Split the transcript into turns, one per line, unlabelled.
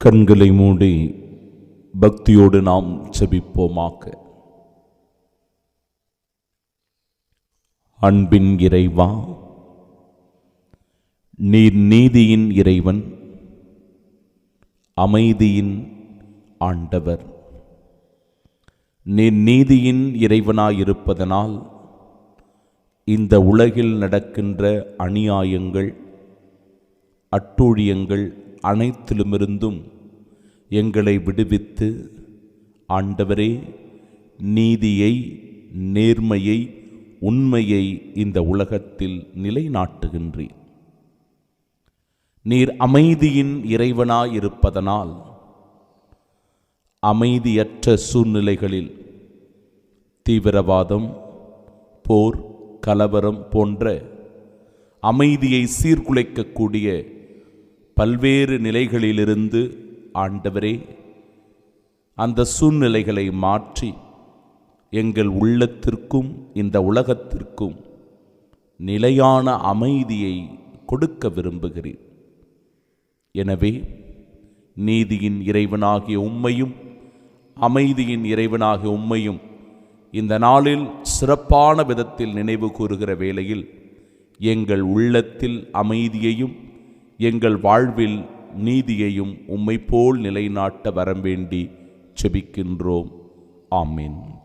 கண்களை மூடி பக்தியோடு நாம் செபிப்போமாக அன்பின் இறைவா நீர் நீதியின் இறைவன் அமைதியின் ஆண்டவர். நீர் நீதியின் இறைவனாயிருப்பதனால் இந்த உலகில் நடக்கின்ற அநியாயங்கள் அட்டூழியங்கள் அனைத்திலுமிருந்தும் எங்களை விடுவித்து ஆண்டவரே நீதியை நேர்மையை உண்மையை இந்த உலகத்தில் நிலைநாட்டுகின்றீர். நீர் அமைதியின் இறைவனாயிருப்பதனால் அமைதியற்ற சூழ்நிலைகளில் தீவிரவாதம் போர் கலவரம் போன்ற அமைதியை சீர்குலைக்கக்கூடிய பல்வேறு நிலைகளிலிருந்து ஆண்டவரே அந்த சூழ்நிலைகளை மாற்றி எங்கள் உள்ளத்திற்கும் இந்த உலகத்திற்கும் நிலையான அமைதியை கொடுக்க விரும்புகிறீர். எனவே நீதியின் இறைவனாகிய உம்மையும் அமைதியின் இறைவனாகிய உம்மையும் இந்த நாளில் சிறப்பான விதத்தில் நினைவு கூறுகிற வேளையில் எங்கள் உள்ளத்தில் அமைதியையும் எங்கள் வாழ்வில் நீதியையும் உம்மை போல் நிலைநாட்ட வரவேண்டி செபிக்கின்றோம். ஆமீன்.